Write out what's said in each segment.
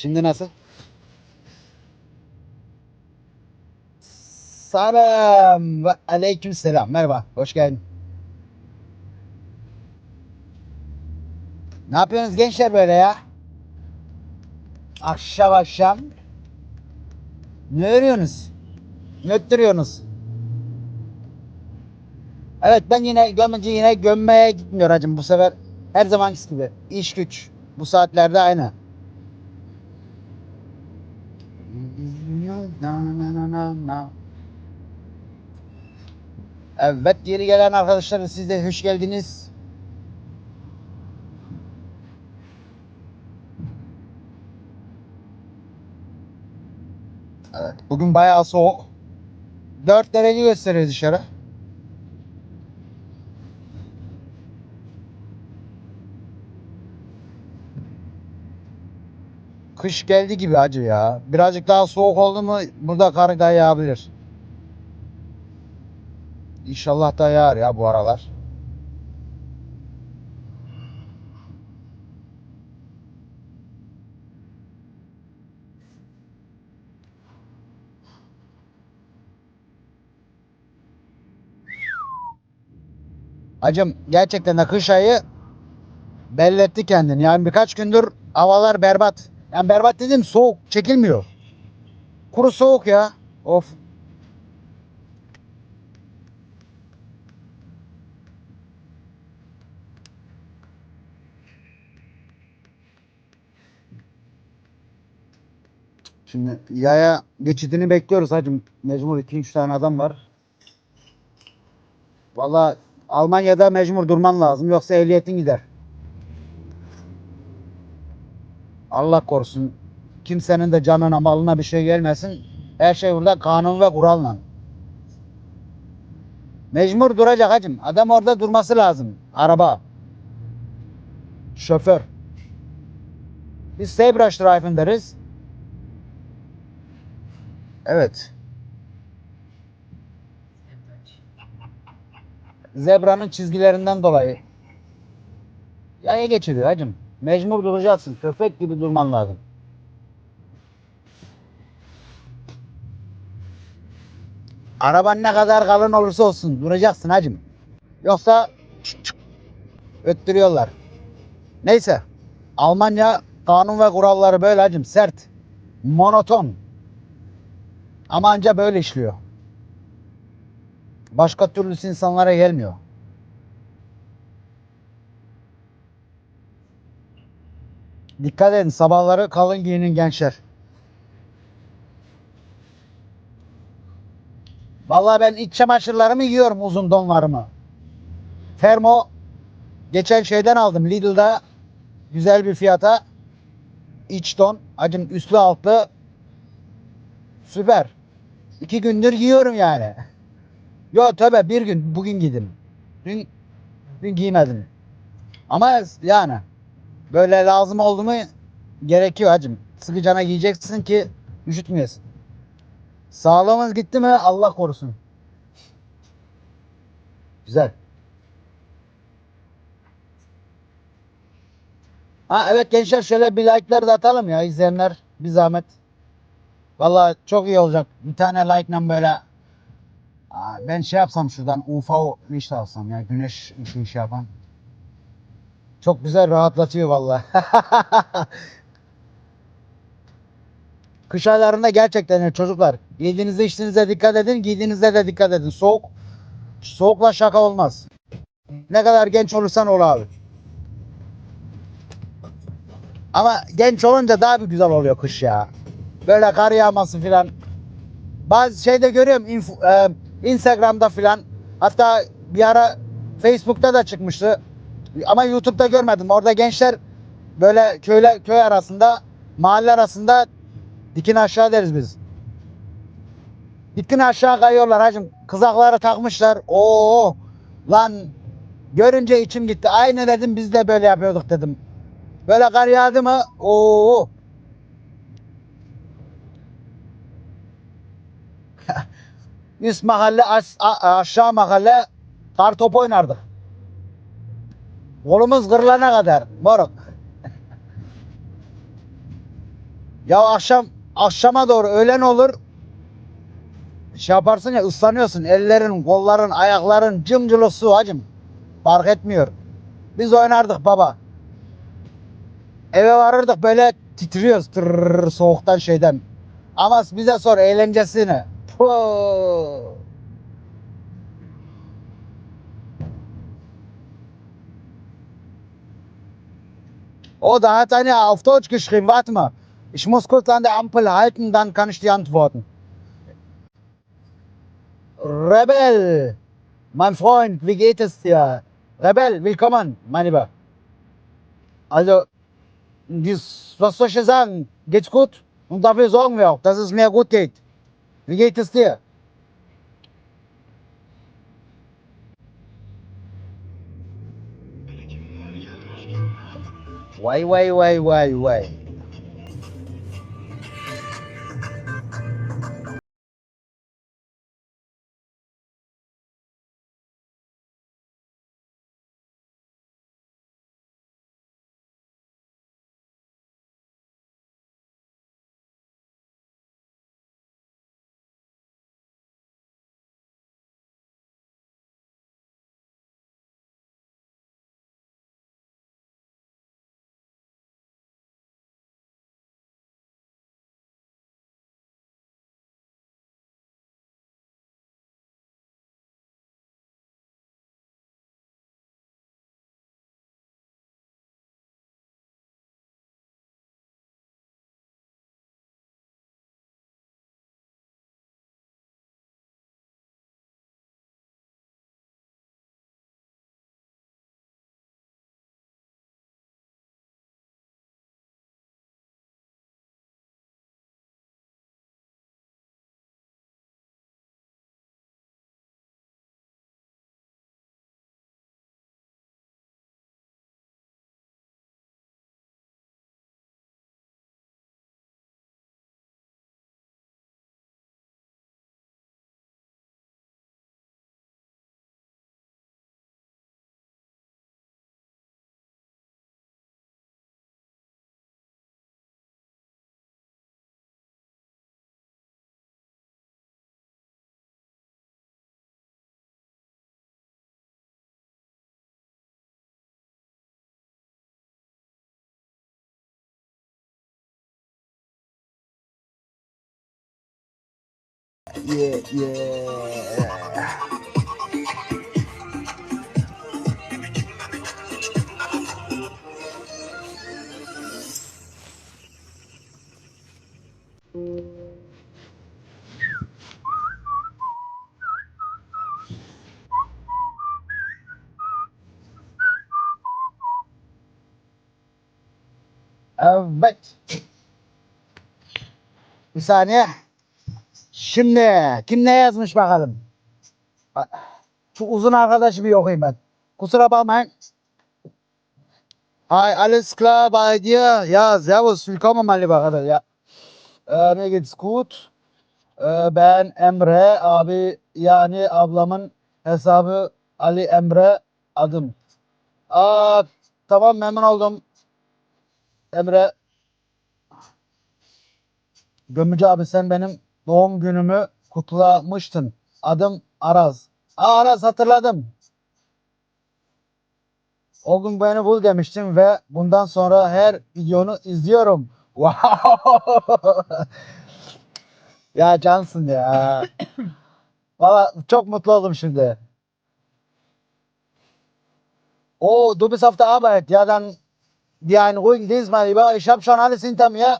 Şimdi nasıl? Selam ve aleyküm selam. Merhaba. Hoş geldin. Ne yapıyorsunuz gençler böyle ya? Akşam akşam. Ne örüyorsunuz? Ne öttürüyorsunuz? Evet ben yine gömücü yine gömmeye gitmiyor hacım bu sefer. Her zamanki gibi. İş güç. Bu saatlerde aynı. Evet yeni gelen arkadaşlar siz de hoş geldiniz. Evet, bugün bayağı soğuk. 4 derece gösteriyor dışarı. Kış geldi gibi acı ya. Birazcık daha soğuk oldu mu burada kar da yağabilir. İnşallah da yağar ya bu aralar. Acım gerçekten de kış ayı belletti kendini. Yani birkaç gündür havalar berbat. Yani berbat dedim soğuk çekilmiyor. Kuru soğuk ya. Of. Şimdi yaya geçidini bekliyoruz hacım. Mecbur 2-3 tane adam var. Valla Almanya'da mecbur durman lazım. Yoksa ehliyetin gider. Allah korusun. Kimsenin de canına malına bir şey gelmesin. Her şey burada kanun ve kuralla. Mecbur duracak hacım. Adam orada durması lazım. Araba. Şoför. Biz Saybrush Drive'ın deriz. Evet. Zebra'nın çizgilerinden dolayı. Yaya geçiriyor hacım. Mecbur duracaksın. Köpek gibi durman lazım. Araban ne kadar kalın olursa olsun duracaksın hacım. Yoksa öttürüyorlar. Neyse. Almanya kanun ve kuralları böyle hacım. Sert. Monoton. Ama anca böyle işliyor. Başka türlüsü insanlara gelmiyor. Dikkat edin sabahları kalın giyinin gençler. Vallahi ben iç çamaşırlarımı giyiyorum uzun donlarımı. Termo geçen şeyden aldım Lidl'da güzel bir fiyata iç don acım üstlü altlı süper. İki gündür giyiyorum yani. Yo tabi bir gün bugün giydim. Dün, dün giymedim. Ama yani böyle lazım oldu mu gerekiyor hacım. Sıkıcana giyeceksin ki üşütmeyesin. Sağlığımız gitti mi Allah korusun. Güzel. Ha evet gençler şöyle bir like'lar da atalım ya izleyenler bir zahmet. Vallahi çok iyi olacak. Bir tane like'la böyle Aa, ben şey yapsam şuradan UFO işte alsam ya güneş ışığı şey yapan. Çok güzel rahatlatıyor vallahi. Kış aylarında gerçekten çocuklar yediğinizde içtiğinize dikkat edin, giydiğinizde de dikkat edin. Soğuk, soğukla şaka olmaz. Ne kadar genç olursan ol abi. Ama genç olunca daha bir güzel oluyor kış ya. Böyle kar yağması filan. Bazı şeyde görüyorum inf- e, Instagram'da filan. Hatta bir ara Facebook'ta da çıkmıştı. Ama YouTube'da görmedim. Orada gençler böyle köyle köy arasında, mahalle arasında dikin aşağı deriz biz. Dikin aşağı kayıyorlar hacım. Kızakları takmışlar. Oo lan görünce içim gitti. Aynı dedim biz de böyle yapıyorduk dedim. Böyle kar yağdı mı? Oo. Üst mahalle aşağı mahalle kar top oynardık. Kolumuz kırılana kadar moruk. Ya akşam akşama doğru öğlen olur. Şey yaparsın ya ıslanıyorsun. Ellerin, kolların, ayakların cımcılık su hacım. Fark etmiyor. Biz oynardık baba. Eve varırdık böyle titriyoruz tırrrr, soğuktan şeyden. Ama bize sor eğlencesini. Puh. Oh, da hat einer auf Deutsch geschrieben. Warte mal. Ich muss kurz an der Ampel halten, dann kann ich dir antworten. Rebel, mein Freund, wie geht es dir? Rebel, willkommen, mein Lieber. Also, dies, was soll ich dir sagen? Geht's gut? Und dafür sorgen wir auch, dass es mir gut geht. Wie geht es dir? Way, way, way, way, way. Yeah, yeah. Evet. Bir saniye. Şimdi kim ne yazmış bakalım. Şu uzun arkadaşı bir okuyayım ben. Kusura bakmayın. Hi, alles klar bei dir? Ja, servus, willkommen mein lieber Radel, ja. Äh, mir geht's gut. Äh, ben Emre, abi yani ablamın hesabı Ali Emre adım. Aa, tamam memnun oldum. Emre. Gömücü abi sen benim doğum günümü kutlamıştın. Adım Araz. Aa, Araz hatırladım. O gün beni bul demiştin ve bundan sonra her videonu izliyorum. Wow. ya cansın ya. Valla çok mutlu oldum şimdi. Oh, du bist auf der Arbeit. Ja, dann dir einen ruhigen Dienst, mein Lieber. Ich habe schon alles hinter mir.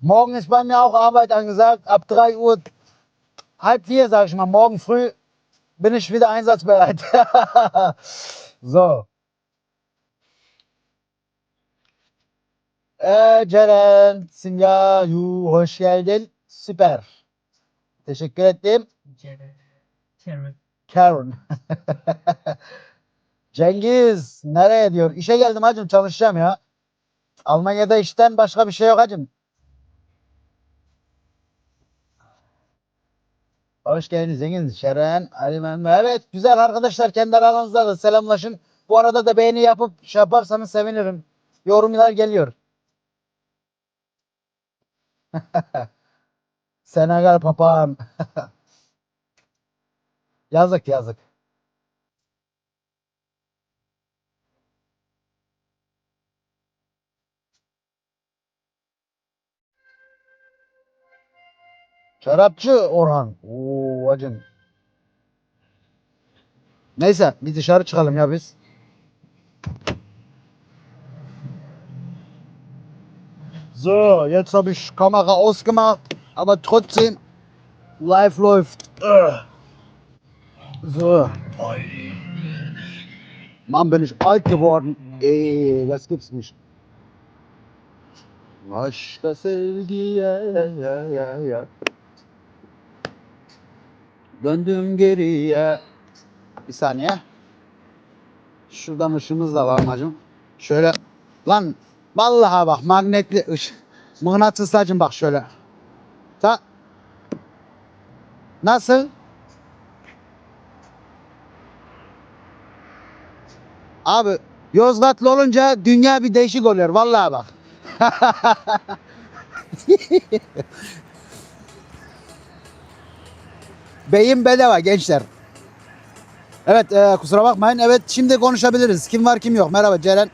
Morgen ist bei mir auch Arbeit angesagt. Ab 3 Uhr, halb vier, sag ich mal. Morgen früh bin ich wieder einsatzbereit. so. Ee, Ceren, Simya, Yu, hoş geldin. Süper. Teşekkür ettim. Ceren. Ceren. Karen. Cengiz, nereye diyor? İşe geldim hacım, çalışacağım ya. Almanya'da işten başka bir şey yok hacım. Hoş geldiniz Cengiz, Şeren, Ali Mehmet. Evet, güzel arkadaşlar kendi aranızda da selamlaşın. Bu arada da beğeni yapıp şey yaparsanız sevinirim. Yorumlar geliyor. Senegal papağan. yazık yazık. Şarapçı Orhan. Oo acın. Neyse bir dışarı çıkalım ya biz. So, jetzt habe ich Kamera ausgemacht, aber trotzdem live läuft. So. Mann, bin ich alt geworden. Ey, das gibt's nicht. Aşka sevgiye ya ya ya. Döndüm geriye. Bir saniye. Şuradan ışığımız da var amacım. Şöyle. Lan vallahi bak magnetli ışık. Mıknatıslı acım bak şöyle. Ta. Nasıl? Abi Yozgatlı olunca dünya bir değişik oluyor vallahi bak. Beyin bedava gençler. Evet e, kusura bakmayın. Evet şimdi konuşabiliriz. Kim var kim yok. Merhaba Ceren.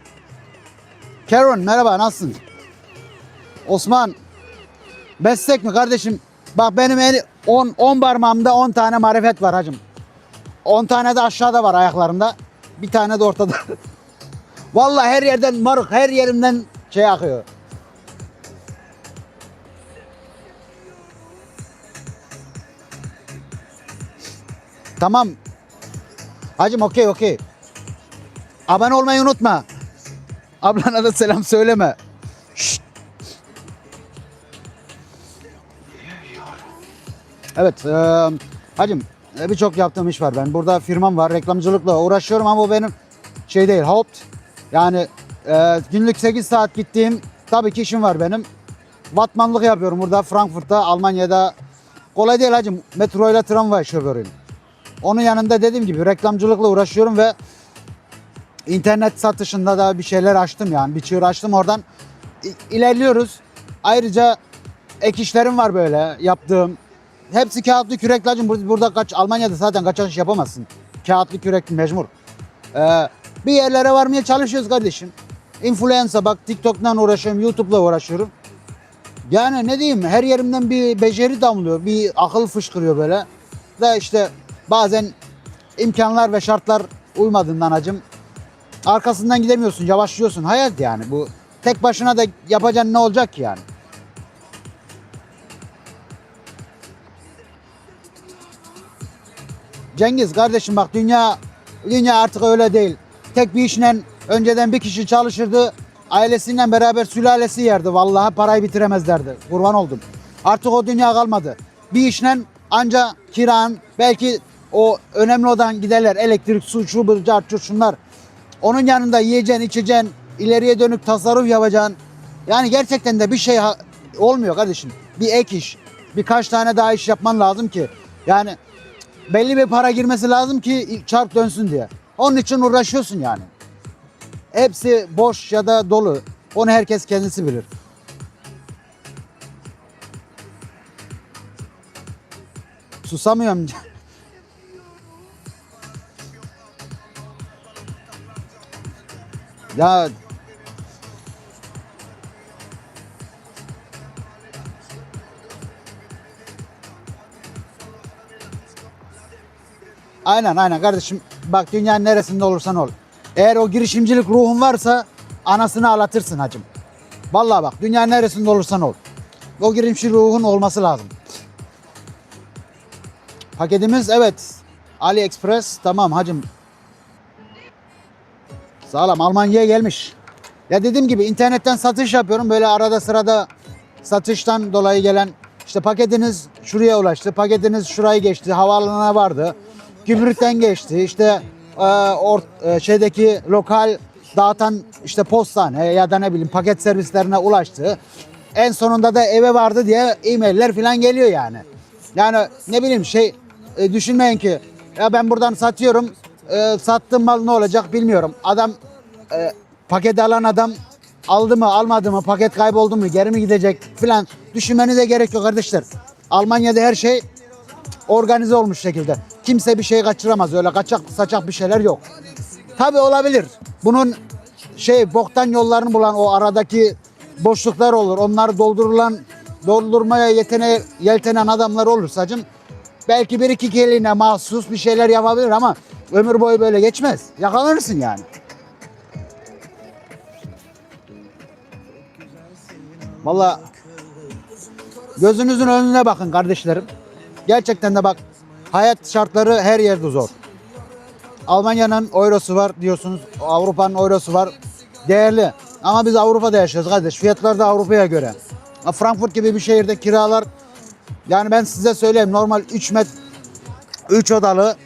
Karen merhaba nasılsın? Osman. Meslek mi kardeşim? Bak benim en 10 10 parmağımda 10 tane marifet var hacım. 10 tane de aşağıda var ayaklarımda. Bir tane de ortada. Vallahi her yerden maruk her yerimden şey akıyor. Tamam. Hacım okey okey. Abone olmayı unutma. Ablana da selam söyleme. Şşt. Evet. eee hacım e, birçok yaptığım iş var ben. Burada firmam var. Reklamcılıkla uğraşıyorum ama bu benim şey değil. Haupt. Yani e, günlük 8 saat gittiğim tabii ki işim var benim. Vatmanlık yapıyorum burada Frankfurt'ta, Almanya'da. Kolay değil hacım. Metroyla tramvay şoförüyüm. Onun yanında dediğim gibi reklamcılıkla uğraşıyorum ve internet satışında da bir şeyler açtım yani. Bir çığır açtım oradan. İlerliyoruz. Ayrıca ek işlerim var böyle yaptığım. Hepsi kağıtlı kürek lacım. Bur- Burada kaç Almanya'da zaten kaçak iş yapamazsın. Kağıtlı kürek mecbur. Ee, bir yerlere varmaya çalışıyoruz kardeşim. Influencer bak TikTok'tan uğraşıyorum, YouTube'la uğraşıyorum. Yani ne diyeyim her yerimden bir beceri damlıyor, bir akıl fışkırıyor böyle. Da işte bazen imkanlar ve şartlar uymadığından acım arkasından gidemiyorsun, yavaşlıyorsun. Hayat yani bu. Tek başına da yapacağın ne olacak ki yani? Cengiz kardeşim bak dünya dünya artık öyle değil. Tek bir işle önceden bir kişi çalışırdı. Ailesiyle beraber sülalesi yerdi. Vallahi parayı bitiremezlerdi. Kurban oldum. Artık o dünya kalmadı. Bir işle anca kiran belki o önemli olan giderler elektrik, su, şu, curt, şunlar. Onun yanında yiyeceksin, içeceksin, ileriye dönük tasarruf yapacaksın. Yani gerçekten de bir şey olmuyor kardeşim. Bir ek iş, birkaç tane daha iş yapman lazım ki. Yani belli bir para girmesi lazım ki çark dönsün diye. Onun için uğraşıyorsun yani. Hepsi boş ya da dolu. Onu herkes kendisi bilir. Susamıyorum. ya Aynen aynen kardeşim. Bak dünyanın neresinde olursan ol. Eğer o girişimcilik ruhun varsa anasını ağlatırsın hacım. Vallahi bak dünyanın neresinde olursan ol. O girişimci ruhun olması lazım. Paketimiz evet. AliExpress tamam hacım. Sağlam Almanya'ya gelmiş. Ya dediğim gibi internetten satış yapıyorum. Böyle arada sırada satıştan dolayı gelen işte paketiniz şuraya ulaştı. Paketiniz şurayı geçti. Havaalanına vardı. Gümrükten geçti. İşte e, or, e, şeydeki lokal dağıtan işte postane ya da ne bileyim paket servislerine ulaştı. En sonunda da eve vardı diye e-mailler falan geliyor yani. Yani ne bileyim şey e, düşünmeyin ki ya ben buradan satıyorum. E, sattığım mal ne olacak bilmiyorum. Adam e, paket alan adam aldı mı almadı mı paket kayboldu mu geri mi gidecek filan düşünmenize gerek yok kardeşler. Almanya'da her şey organize olmuş şekilde. Kimse bir şey kaçıramaz. Öyle kaçak saçak bir şeyler yok. Tabi olabilir. Bunun şey boktan yollarını bulan o aradaki boşluklar olur. Onları doldurulan doldurmaya yetene, yeltenen adamlar olur sacım. Belki bir iki keline mahsus bir şeyler yapabilir ama ömür boyu böyle geçmez. Yakalanırsın yani. Valla gözünüzün önüne bakın kardeşlerim. Gerçekten de bak hayat şartları her yerde zor. Almanya'nın eurosu var diyorsunuz. Avrupa'nın eurosu var. Değerli. Ama biz Avrupa'da yaşıyoruz kardeş. Fiyatlar da Avrupa'ya göre. Frankfurt gibi bir şehirde kiralar yani ben size söyleyeyim normal 3 met 3 odalı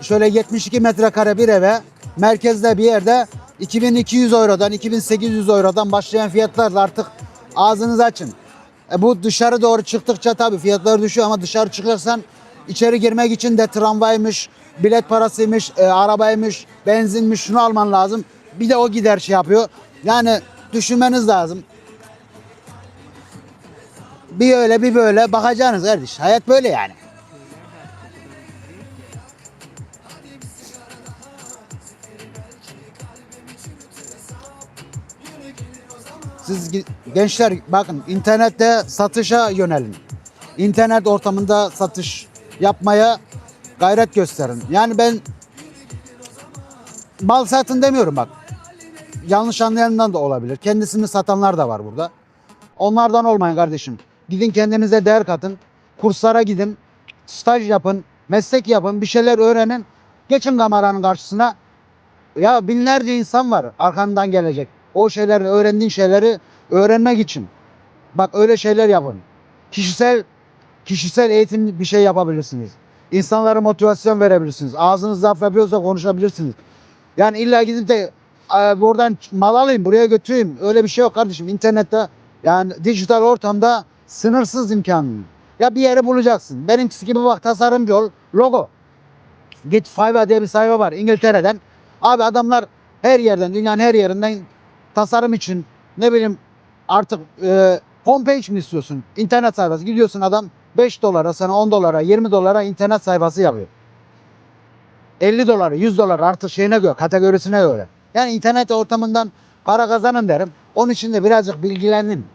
şöyle 72 metrekare bir eve merkezde bir yerde 2200 eurodan 2800 eurodan başlayan fiyatlarla artık ağzınızı açın. E bu dışarı doğru çıktıkça tabii fiyatlar düşüyor ama dışarı çıkarsan içeri girmek için de tramvaymış, bilet parasıymış, e, arabaymış, benzinmiş şunu alman lazım. Bir de o gider şey yapıyor. Yani düşünmeniz lazım. Bir öyle bir böyle bakacaksınız kardeş. Hayat böyle yani. Siz gençler bakın internette satışa yönelin. İnternet ortamında satış yapmaya gayret gösterin. Yani ben mal satın demiyorum bak. Yanlış anlayandan da olabilir. Kendisini satanlar da var burada. Onlardan olmayın kardeşim. Gidin kendinize değer katın. Kurslara gidin. Staj yapın. Meslek yapın. Bir şeyler öğrenin. Geçin kameranın karşısına. Ya binlerce insan var arkandan gelecek. O şeyleri, öğrendiğin şeyleri öğrenmek için. Bak öyle şeyler yapın. Kişisel kişisel eğitim bir şey yapabilirsiniz. İnsanlara motivasyon verebilirsiniz. Ağzınız laf yapıyorsa konuşabilirsiniz. Yani illa gidip de "Aa, buradan mal alayım buraya götüreyim. Öyle bir şey yok kardeşim. İnternette yani dijital ortamda sınırsız imkanın. Ya bir yere bulacaksın. Benimkisi gibi bak tasarımcı ol. Logo. Git Fiverr diye bir sayfa var İngiltere'den. Abi adamlar her yerden, dünyanın her yerinden tasarım için ne bileyim artık e, homepage mi istiyorsun? İnternet sayfası. Gidiyorsun adam 5 dolara sana 10 dolara 20 dolara internet sayfası yapıyor. 50 dolara 100 dolar artık şeyine göre kategorisine göre. Yani internet ortamından para kazanın derim. Onun için de birazcık bilgilenin.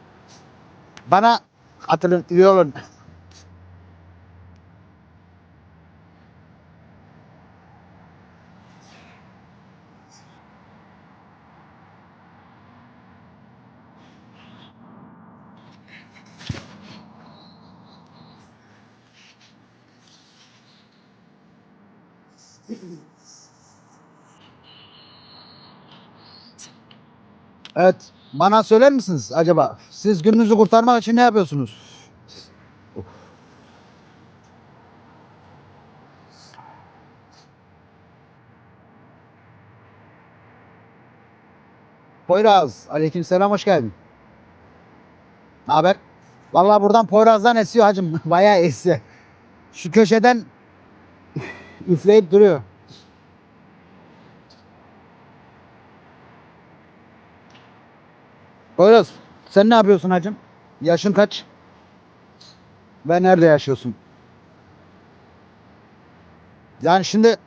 Bana atılın üye olun. Evet. Bana söyler misiniz acaba? Siz gününüzü kurtarmak için ne yapıyorsunuz? Poyraz. Aleykümselam hoş geldin. Ne haber? Vallahi buradan Poyraz'dan esiyor hacım. Bayağı esiyor. Şu köşeden üfleyip duruyor. Poyraz sen ne yapıyorsun hacım? Yaşın kaç? Ve nerede yaşıyorsun? Yani şimdi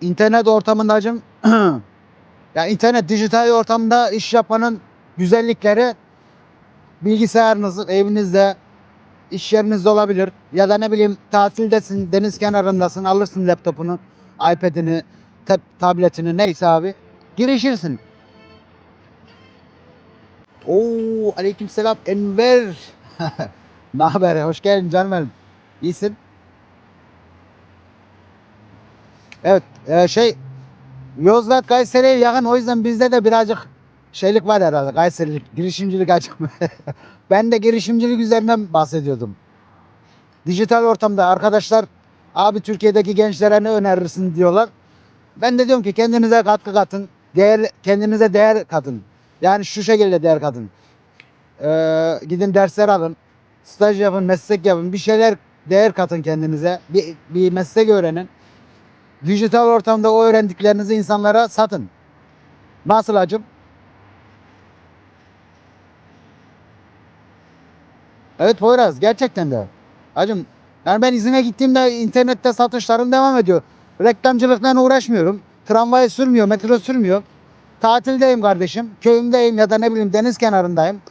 internet ortamında hacım ya internet dijital ortamda iş yapmanın güzellikleri bilgisayarınızın evinizde iş yerinizde olabilir ya da ne bileyim tatildesin deniz kenarındasın alırsın laptopunu iPad'ini tab- tabletini neyse abi girişirsin Oo aleykümselam Enver. ne haber? Hoş geldin canım benim. İyisin. Evet e, şey Yozgat Kayseri'ye yakın o yüzden bizde de birazcık şeylik var herhalde Kayserilik, girişimcilik açık ben de girişimcilik üzerinden bahsediyordum. Dijital ortamda arkadaşlar abi Türkiye'deki gençlere ne önerirsin diyorlar. Ben de diyorum ki kendinize katkı katın. Değer, kendinize değer katın. Yani şu şekilde der kadın. Ee, gidin dersler alın. Staj yapın, meslek yapın. Bir şeyler değer katın kendinize. Bir, bir meslek öğrenin. Dijital ortamda o öğrendiklerinizi insanlara satın. Nasıl acım? Evet Poyraz gerçekten de. Acım yani ben izine gittiğimde internette satışlarım devam ediyor. Reklamcılıkla uğraşmıyorum. Tramvayı sürmüyor, metro sürmüyor. Tatildeyim kardeşim. Köyümdeyim ya da ne bileyim deniz kenarındayım.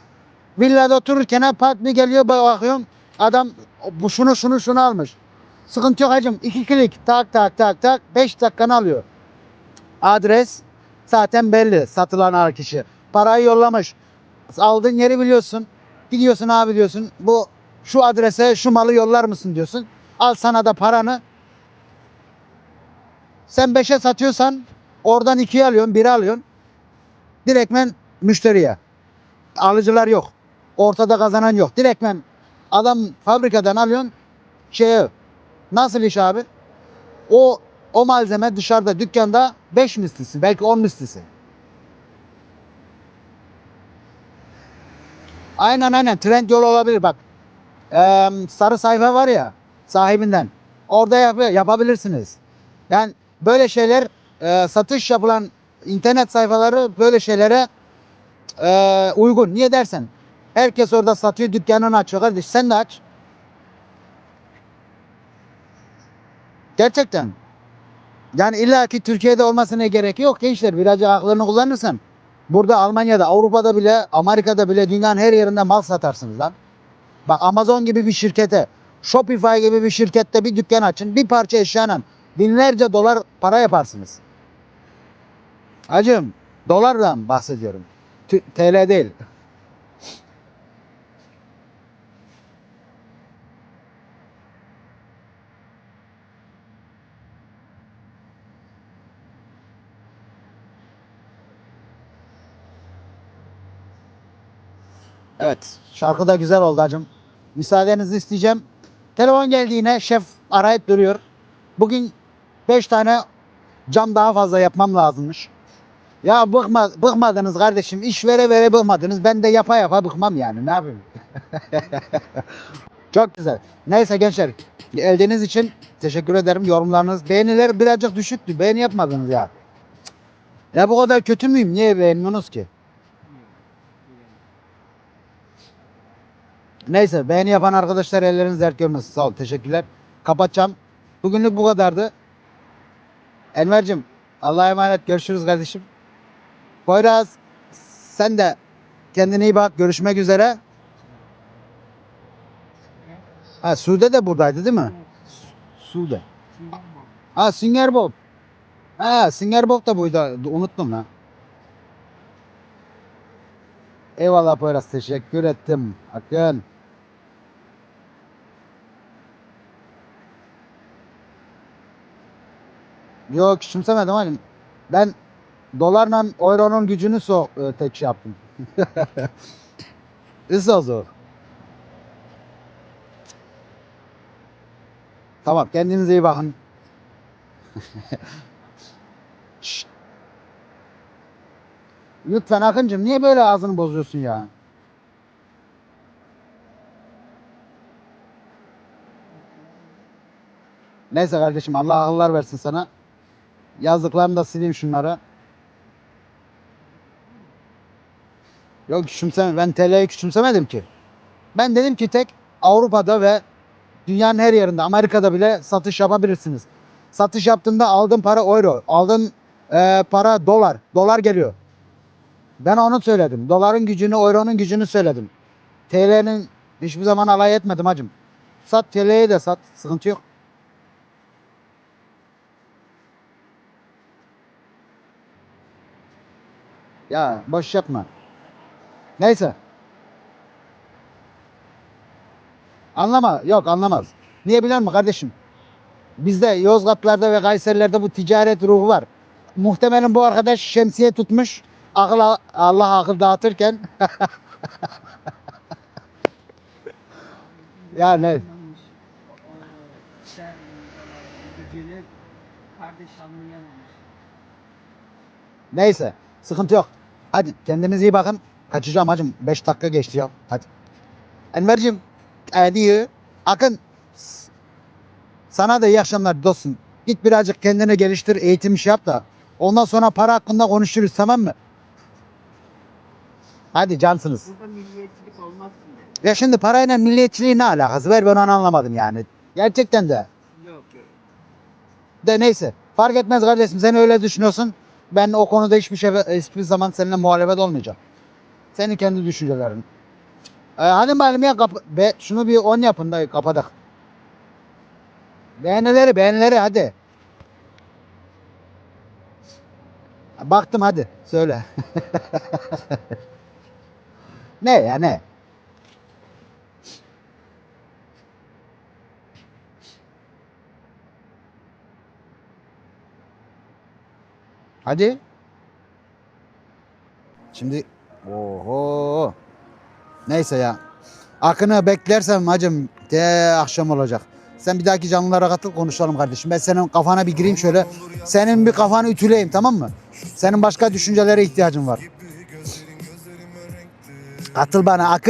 Villada otururken pat bir geliyor bakıyorum. Adam bu şunu şunu şunu almış. Sıkıntı yok hacım. İki klik tak tak tak tak 5 dakikanı alıyor. Adres zaten belli satılan kişi. Parayı yollamış. Aldığın yeri biliyorsun. Gidiyorsun abi diyorsun. Bu şu adrese şu malı yollar mısın diyorsun. Al sana da paranı. Sen 5'e satıyorsan oradan 2'ye alıyorsun, 1'e alıyorsun. Direktmen müşteriye. Alıcılar yok. Ortada kazanan yok. Direktmen adam fabrikadan alıyorsun. Şeye nasıl iş abi? O o malzeme dışarıda dükkanda 5 mislisi, belki 10 mislisi. Aynen aynen trend yol olabilir bak. Eee, sarı sayfa var ya sahibinden. Orada yap- yapabilirsiniz. Yani böyle şeyler eee, satış yapılan internet sayfaları böyle şeylere eee, uygun. Niye dersen? Herkes orada satıyor dükkanını açıyor kardeş sen de aç. Gerçekten. Yani illa ki Türkiye'de olmasına gerek yok gençler. Birazcık aklını kullanırsan. Burada Almanya'da, Avrupa'da bile, Amerika'da bile dünyanın her yerinde mal satarsınız lan. Bak Amazon gibi bir şirkete, Shopify gibi bir şirkette bir dükkan açın. Bir parça eşyanın binlerce dolar para yaparsınız. Hacım dolardan bahsediyorum. T- TL değil. Evet. Şarkı da güzel oldu hacım. Müsaadenizi isteyeceğim. Telefon geldi yine. Şef arayıp duruyor. Bugün 5 tane cam daha fazla yapmam lazımmış. Ya bıkma, bıkmadınız kardeşim. İş vere vere bıkmadınız. Ben de yapa yapa bıkmam yani. Ne yapayım? Çok güzel. Neyse gençler. Geldiğiniz için teşekkür ederim. Yorumlarınız. Beğeniler birazcık düşüktü. Beğeni yapmadınız ya. Ya bu kadar kötü müyüm? Niye beğenmiyorsunuz ki? Neyse beğeni yapan arkadaşlar elleriniz dert görmesin. Sağ ol. Teşekkürler. Kapatacağım. Bugünlük bu kadardı. Enver'cim Allah'a emanet. Görüşürüz kardeşim. Poyraz sen de kendine iyi bak. Görüşmek üzere. Ha Sude de buradaydı değil mi? Sude. Ha Sünger Bob. Ha Sünger Bob da buydu. Unuttum lan. Eyvallah Poyraz. Teşekkür ettim. Akın. Yok küçümsemedim halim. Ben dolarla euronun gücünü so e, tek şey yaptım. Ist auch so. Tamam kendinize iyi bakın. Lütfen Akıncım niye böyle ağzını bozuyorsun ya? Neyse kardeşim Allah akıllar versin sana. Yazdıklarını da sileyim şunları. Yok küçümseme. Ben TL'yi küçümsemedim ki. Ben dedim ki tek Avrupa'da ve dünyanın her yerinde Amerika'da bile satış yapabilirsiniz. Satış yaptığında aldığın para euro, aldığın e, para dolar. Dolar geliyor. Ben onu söyledim. Doların gücünü, euronun gücünü söyledim. TL'nin hiçbir zaman alay etmedim hacım. Sat TL'yi de sat. Sıkıntı yok. Ya boş yapma. Neyse. Anlama. Yok anlamaz. Niye biliyor musun kardeşim? Bizde Yozgatlarda ve Kayserilerde bu ticaret ruhu var. Muhtemelen bu arkadaş şemsiye tutmuş. Akıl, Allah akıl dağıtırken. ya ne? Neyse. Sıkıntı yok. Hadi kendinize iyi bakın. Kaçacağım hacım. 5 dakika geçti ya. Hadi. Enver'cim. Hadi. Akın. Sana da iyi akşamlar dostum. Git birazcık kendini geliştir. Eğitim işi yap da. Ondan sonra para hakkında konuşuruz tamam mı? Hadi cansınız. Burada milliyetçilik olmaz şimdi. Ya şimdi parayla milliyetçiliğin ne alakası var ben onu anlamadım yani. Gerçekten de. Yok yok. De neyse. Fark etmez kardeşim sen öyle düşünüyorsun. Ben o konuda hiçbir şey hiçbir zaman seninle muhalefet olmayacağım. Senin kendi düşüncelerin. Ee, hadi bakalım ya kapı, be, şunu bir 10 yapın da kapadık. Beğenileri beğenileri hadi. Baktım hadi söyle. ne ya ne? Hadi. Şimdi oho. Neyse ya. Akını beklersem hacım de akşam olacak. Sen bir dahaki canlılara katıl konuşalım kardeşim. Ben senin kafana bir gireyim şöyle. Senin bir kafanı ütüleyeyim tamam mı? Senin başka düşüncelere ihtiyacın var. Katıl bana akıl.